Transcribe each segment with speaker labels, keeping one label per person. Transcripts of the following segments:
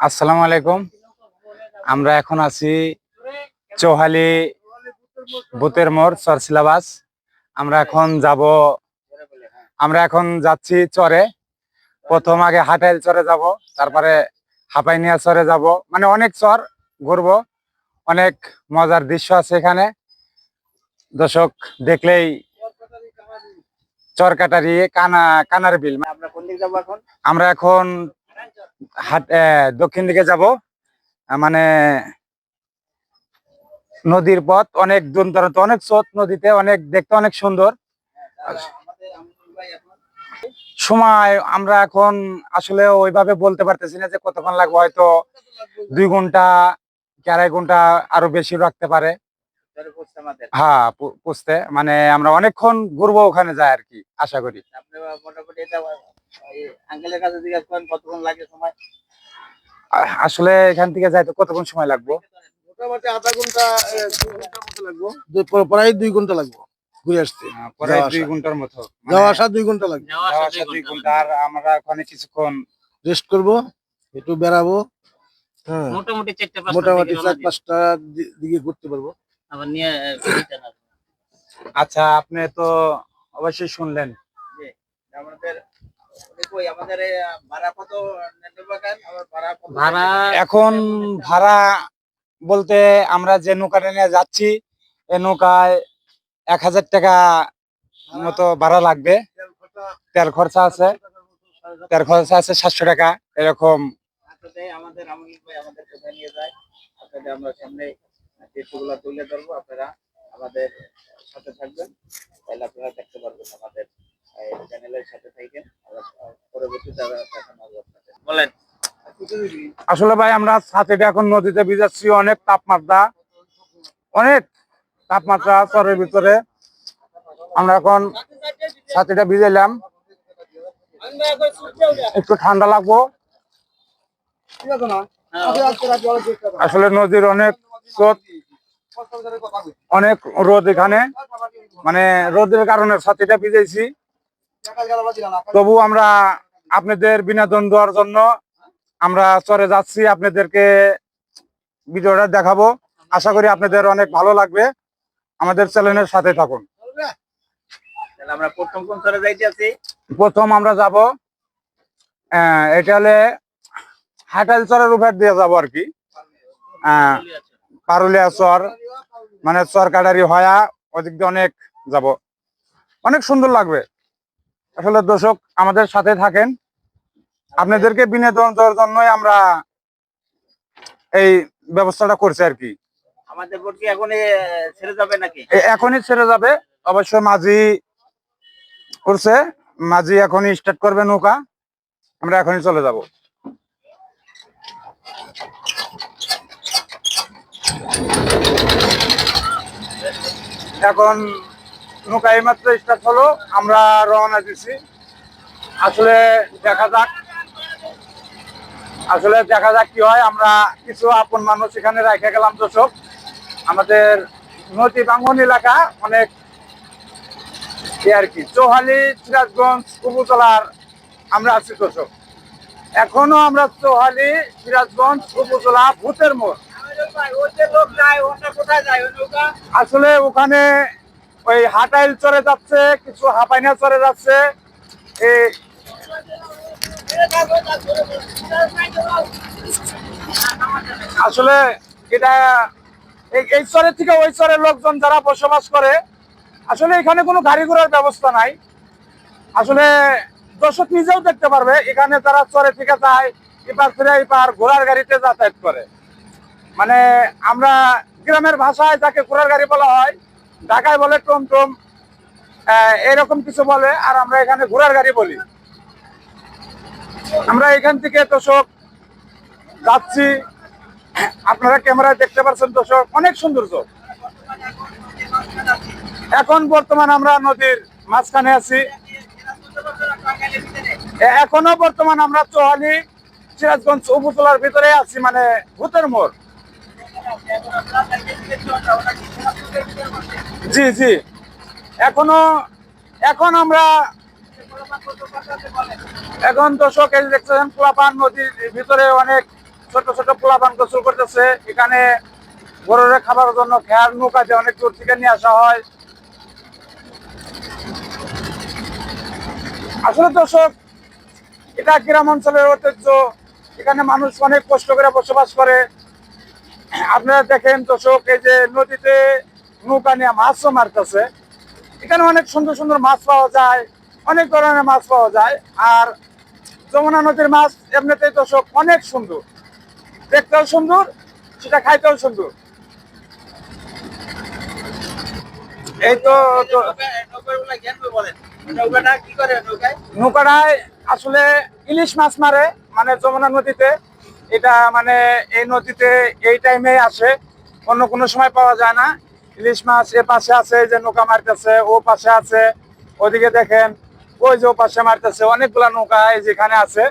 Speaker 1: আসসালামু আলাইকুম। আমরা এখন আছি চৌহালি বুতের মোড়, চর সিলাবাস। আমরা এখন যাব, আমরা এখন যাচ্ছি চরে। প্রথম আগে হাটাইল চরে যাব, তারপরে হাপাইনিয়া চরে যাব। মানে অনেক চর ঘুরবো, অনেক মজার দৃশ্য আছে এখানে। দর্শক, দেখলেই চর কাটারি, কানা, কানার বিল।
Speaker 2: আমরা এখন
Speaker 1: হাট দক্ষিণ দিকে যাব। মানে নদীর পথ অনেক দূর অনেক স্রোত নদীতে, অনেক দেখতে অনেক সুন্দর। সময় আমরা এখন আসলে ওইভাবে বলতে পারতেছি না যে কতক্ষণ লাগবে, হয়তো দুই ঘণ্টা, কি আড়াই ঘণ্টা আরও বেশি রাখতে পারে। হ্যাঁ পুষতে। মানে আমরা অনেকক্ষণ ঘুরবো ওখানে যাই আর কি, আশা করি।
Speaker 2: আঙ্কেলের কাছে জিজ্ঞাসা করেন কতক্ষণ লাগে সময়?
Speaker 1: আসলে এখান থেকে যাইতে কতক্ষণ সময় লাগবে?
Speaker 3: মোটামুটি আধা ঘণ্টা দুই ঘণ্টার লাগবো। দুই- প্রায় দুই ঘণ্টা লাগবো ঘুরে আসতে।
Speaker 1: প্রায় দুই ঘণ্টার মতো মানে
Speaker 3: যাওয়া আসা দুই ঘণ্টা লাগবে।
Speaker 1: যাওয়া আসা দুই ঘণ্টা। আর আমরা ওখানে কিছুক্ষণ
Speaker 3: রেস্ট করব একটু বেড়াবো হ্যাঁ।
Speaker 2: মোটামুটি চারটে পাঁচটা
Speaker 3: মোটামুটি চার পাঁচটা দিকে ঘুরতে পারব।
Speaker 2: আবার নিয়ে।
Speaker 1: আচ্ছা আপনি তো অবশ্যই শুনলেন।
Speaker 2: আমাদের ভাড়া
Speaker 1: এখন ভাড়া বলতে আমরা যে নৌকাটা নিয়ে যাচ্ছি এই নৌকায় এক হাজার টাকা মতো ভাড়া লাগবে। তেল খরচা আছে। তেল খরচা আছে সাতশো টাকা এরকম।
Speaker 2: আমাদের আমিনুল আমাদের কোথায় নিয়ে যায় আপনাদের আমরা সামনে চিত্রগুলো তুলে ধরবো আপনারা আমাদের সাথে থাকবেন। তাহলে আপনারা দেখতে পারবেন আমাদের চ্যানেলের সাথে থাকেন আমরা পরবর্তীতে আবার দেখানো হবে আপনাদের। বলেন।
Speaker 1: আসলে ভাই, আমরা ছাতিটা এখন নদীতে ভিজাচ্ছি অনেক তাপমাত্রা। অনেক তাপমাত্রা চরের ভিতরে। আমরা এখন ছাতিটা ভিজাইলাম। একটু ঠান্ডা লাগবো। আসলে নদীর অনেক স্রোত, অনেক রোদ এখানে। মানে রোদের কারণে ছাতিটা ভিজাইছি। তবু আমরা আপনাদের বিনোদন দেওয়ার জন্য আমরা চরে যাচ্ছি আপনাদেরকে ভিডিওটা দেখাবো। আশা করি আপনাদের অনেক ভালো লাগবে। আমাদের চ্যানেলের সাথে থাকুন।
Speaker 2: আমরা প্রথম কোন
Speaker 1: প্রথম আমরা যাব এটা হলে হাটাইল চরের উপর দিয়ে যাব আর কি। আহ, পারুলিয়া চর মানে চর কাটারি হয়া ওদিক দিয়ে অনেক যাব। অনেক সুন্দর লাগবে। আসলে দর্শক আমাদের সাথে থাকেন। আপনাদেরকে বিনোদন দেওয়ার জন্যই আমরা এই ব্যবস্থাটা করছি আর কি।
Speaker 2: আমাদের বোট কি এখন ছেড়ে যাবে নাকি?
Speaker 1: এখনই ছেড়ে যাবে। অবশ্য মাঝি করছে। মাঝি এখনই স্টার্ট করবে নৌকা। আমরা এখনই চলে যাব। এখন নৌকা এইমাত্র স্টার্ট হলো আমরা রওনা দিছি। আসলে দেখা যাক। আসলে দেখা যাক কি হয় আমরা কিছু আপন মানুষ এখানে রেখে গেলাম দর্শক। আমাদের নদী বাঙ্গন এলাকা অনেক আর কি চৌহালি সিরাজগঞ্জ উপজেলার আমরা আছি দর্শক। এখনও আমরা চৌহালি সিরাজগঞ্জ উপজেলা ভূতের মোড়। আসলে ওখানে ওই হাটাইল চরে যাচ্ছে, কিছু হাপাইনা চরে যাচ্ছে। আসলে এটা এই- চরের থেকে ওই চরের লোকজন যারা বসবাস করে, আসলে এখানে কোনো গাড়ি ঘোড়ার ব্যবস্থা নাই। আসলে দর্শক নিজেও দেখতে পারবে, এখানে যারা চরে থেকে যায়, এপার ফিরে এপার ঘোড়ার গাড়িতে যাতায়াত করে। মানে আমরা গ্রামের ভাষায় যাকে ঘোড়ার গাড়ি বলা হয় ঢাকায় বলে টমটম এরকম কিছু বলে, আর আমরা এখানে ঘোড়ার গাড়ি বলি। আমরা এখান থেকে দর্শক যাচ্ছি। আপনারা ক্যামেরায় দেখতে পাচ্ছেন দর্শক, অনেক সৌন্দর্য এখন বর্তমান আমরা নদীর মাঝখানে আছি। এখনও বর্তমান আমরা চৌহালি সিরাজগঞ্জ উপজেলার ভিতরে আছি মানে ভূতের মোড়। জি জি। এখনও, এখন আমরা এখন দর্শক এই দেখছেন কুয়াপান নদীর ভিতরে অনেক ছোট ছোট পোলাপান গোসল করতেছে। এখানে গরুরে খাবার জন্য খেয়ার নৌকা দিয়ে অনেক দূর থেকে নিয়ে আসা হয়। আসলে দর্শক, এটা গ্রাম অঞ্চলের ঐতিহ্য। এখানে মানুষ অনেক কষ্ট করে বসবাস করে। আপনারা দেখেন দর্শক এই যে নদীতে নৌকা নিয়ে মাছও মারতেছে। এখানে অনেক সুন্দর সুন্দর মাছ পাওয়া যায় অনেক ধরনের মাছ পাওয়া যায়। আর যমুনা নদীর মাছ এমনিতেই দর্শক অনেক সুন্দর। দেখতেও সুন্দর সেটা খাইতেও সুন্দর। এই তো
Speaker 2: নৌকাটা
Speaker 1: নৌকাটায় আসলে ইলিশ মাছ মারে মানে যমুনা নদীতে। এটা মানে এই নদীতে এই টাইমে আসে, অন্য কোনো সময় পাওয়া যায় না। ইলিশ মাছ এ পাশে আছে যে নৌকা মারতেছে, ও পাশে আছে। ওদিকে দেখেন, ওই যে ও পাশে মারতেছে, অনেকগুলা নৌকা যেখানে আছে।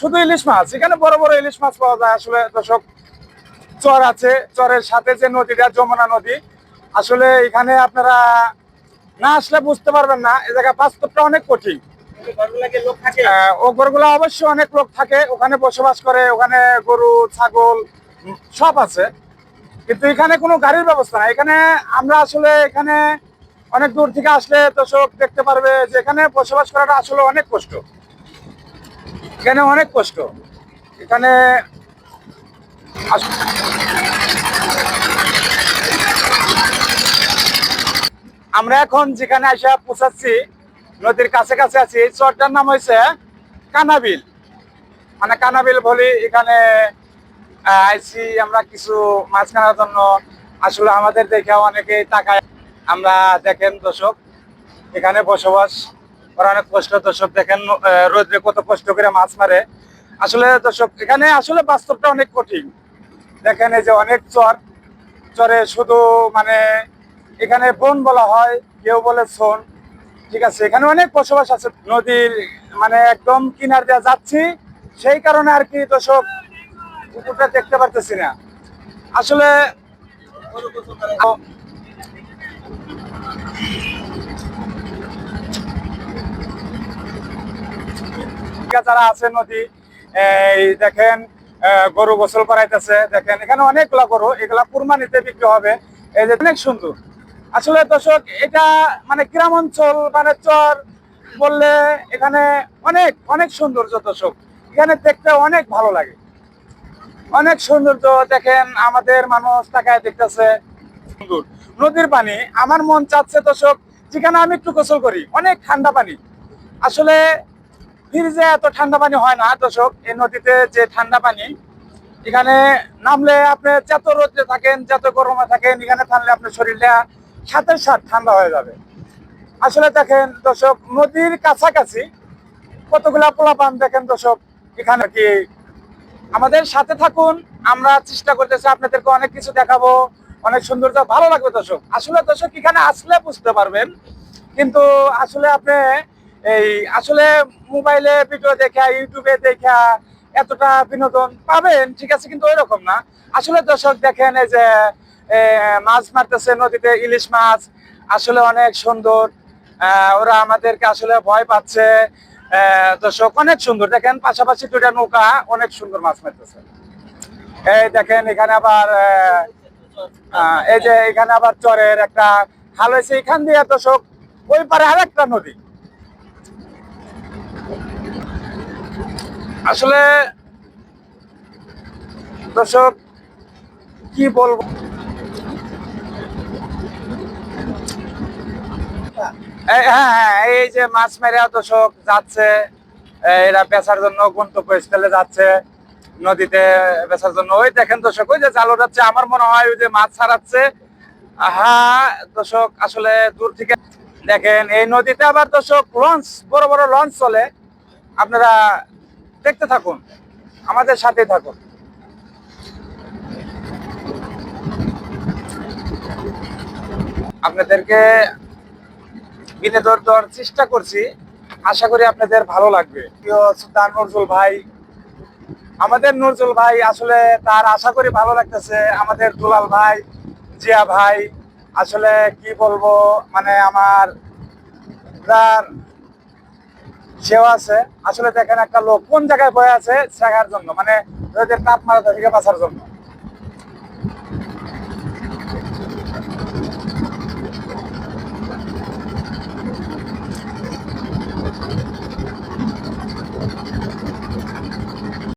Speaker 1: শুধু ইলিশ মাছ, এখানে বড় বড় ইলিশ মাছ পাওয়া যায়। আসলে দর্শক, চর আছে, চরের সাথে যে নদীটা, যমুনা নদী, আসলে এখানে আপনারা না আসলে বুঝতে পারবেন না। এ জায়গায় বাস্তবটা অনেক কঠিন। ও গরুগুলো অবশ্যই অনেক লোক থাকে, ওখানে বসবাস করে, ওখানে গরু, ছাগল সব আছে। কিন্তু এখানে কোনো গাড়ির ব্যবস্থা নাই। এখানে আমরা আসলে এখানে অনেক দূর থেকে আসলে দর্শক দেখতে পারবে যে এখানে বসবাস করাটা আসলে অনেক কষ্ট। এখানে অনেক কষ্ট। এখানে আমরা এখন যেখানে আসা পৌঁছাচ্ছি নদীর কাছে কাছে আছি। এই চরটার নাম হয়েছে কানাবিল। মানে কানাবিল বলি এখানে আইসি আমরা কিছু মাছ কেনার জন্য। আসলে আমাদের দেখে অনেকে টাকায় আমরা দেখেন দর্শক, এখানে বসবাস ওরা অনেক কষ্ট। দর্শক দেখেন রোদ্রে কত কষ্ট করে মাছ মারে। আসলে দর্শক, এখানে আসলে বাস্তবটা অনেক কঠিন। দেখেন এই যে অনেক চর। চরে শুধু মানে এখানে বন বলা হয়, কেউ বলে সোন ঠিক আছে, এখানে অনেক বসবাস আছে। নদীর মানে একদম কিনার দিয়ে যাচ্ছি, সেই কারণে আর কি দর্শক পুকুরটা দেখতে পারতেছি না। আসলে যারা আছে নদী, এই দেখেন গরু গোসল করাইতেছে, দেখেন, এখানে অনেকগুলা গরু, এগুলা কুরবানিতে বিক্রি হবে। এই যে অনেক সুন্দর। আসলে দর্শক, এটা মানে গ্রাম অঞ্চল মানে চর বললে এখানে অনেক অনেক সৌন্দর্য দর্শক। এখানে দেখতে অনেক ভালো লাগে। অনেক সৌন্দর্য দেখেন, আমাদের মানুষ তাকায় দেখতেছে। নদীর পানি, আমার মন চাচ্ছে দর্শক, যেখানে আমি একটু গোসল করি, অনেক ঠান্ডা পানি। আসলে ফ্রিজে এত ঠান্ডা পানি হয় না দর্শক, এই নদীতে যে ঠান্ডা পানি, এখানে নামলে আপনি যত রোদে থাকেন, যত গরমে থাকেন, এখানে থাকলে আপনার শরীরটা সাথে সাথ ঠান্ডা হয়ে যাবে। আসলে দেখেন দর্শক, নদীর কাছাকাছি কতগুলা পোলাপান দেখেন দর্শক, এখানে কি। আমাদের সাথে থাকুন, আমরা চেষ্টা করতেছি আপনাদেরকে অনেক কিছু দেখাবো, অনেক সৌন্দর্য, ভালো লাগবে দর্শক। আসলে দর্শক, এখানে আসলে বুঝতে পারবেন, কিন্তু আসলে আপনি এই, আসলে মোবাইলে ভিডিও দেখা, ইউটিউবে দেখা এতটা বিনোদন পাবেন, ঠিক আছে, কিন্তু ওই রকম না। আসলে দর্শক, দেখেন এই যে মাছ মারতেছে নদীতে, ইলিশ মাছ, আসলে অনেক সুন্দর। ওরা আমাদেরকে আসলে ভয় পাচ্ছে। দর্শক, অনেক সুন্দর। দেখেন, পাশাপাশি দুইটা নৌকা, অনেক সুন্দর মাছ মারতেছে। এই দেখেন, এখানে আবার এই যে এখানে আবার চরের একটা খাল হয়েছে। এখান দিয়ে দর্শক, ওই পারে আর একটা নদী। আসলে দর্শক, কি বলব? হ্যাঁ হ্যাঁ এই যে মাছ মেরে দর্শক যাচ্ছে, এরা বেচার জন্য গন্তব্যস্থলে যাচ্ছে, নদীতে বেচার জন্য। ওই দেখেন দর্শক, ওই যে জালো যাচ্ছে আমার মনে হয় ওই যে মাছ ছাড়াচ্ছে। হ্যাঁ দর্শক, আসলে দূর থেকে দেখেন, এই নদীতে আবার দর্শক লঞ্চ, বড় বড় লঞ্চ চলে। আপনারা দেখতে থাকুন, আমাদের সাথে থাকুন। আপনাদেরকে বিনোদন দেওয়ার চেষ্টা করছি। আশা করি আপনাদের ভালো লাগবে। সুলতান নজরুল ভাই, আমাদের নজরুল ভাই আসলে তার আশা করি ভালো লাগতেছে। আমাদের দুলাল ভাই, জিয়া ভাই, আসলে কি বলব মানে আমার যার সেও আছে। আসলে দেখেন একটা লোক কোন জায়গায় বয়ে আছে শেখার জন্য মানে তাপমাত্রা থেকে বাঁচার জন্য।